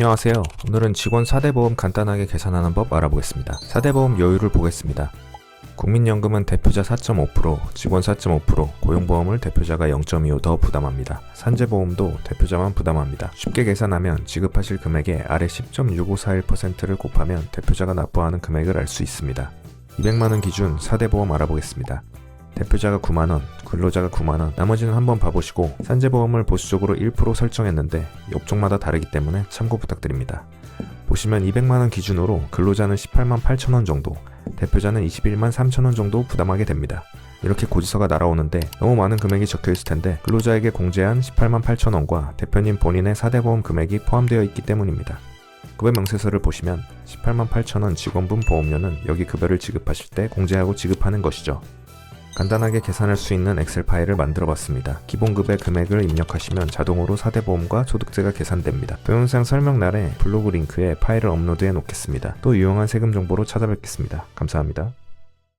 안녕하세요. 오늘은 직원 4대 보험 간단하게 계산하는 법 알아보겠습니다. 4대 보험 요율을 보겠습니다. 국민연금은 대표자 4.5%, 직원 4.5%, 고용보험을 대표자가 0.25 더 부담합니다. 산재보험도 대표자만 부담합니다. 쉽게 계산하면 지급하실 금액의 아래 10.6541%를 곱하면 대표자가 납부하는 금액을 알 수 있습니다. 200만원 기준 4대 보험 알아보겠습니다. 대표자가 9만원, 근로자가 9만원, 나머지는 한번 봐보시고 산재보험을 보수적으로 1% 설정했는데 업종마다 다르기 때문에 참고 부탁드립니다. 보시면 200만원 기준으로 근로자는 18만 8천원 정도, 대표자는 21만 3천원 정도 부담하게 됩니다. 이렇게 고지서가 날아오는데 너무 많은 금액이 적혀 있을 텐데 근로자에게 공제한 18만 8천원과 대표님 본인의 4대 보험 금액이 포함되어 있기 때문입니다. 급여 명세서를 보시면 18만 8천원 직원분 보험료는 여기 급여를 지급하실 때 공제하고 지급하는 것이죠. 간단하게 계산할 수 있는 엑셀 파일을 만들어 봤습니다. 기본급의 금액을 입력하시면 자동으로 4대 보험과 소득세가 계산됩니다. 동영상 설명란에 블로그 링크에 파일을 업로드해 놓겠습니다. 또 유용한 세금 정보로 찾아뵙겠습니다. 감사합니다.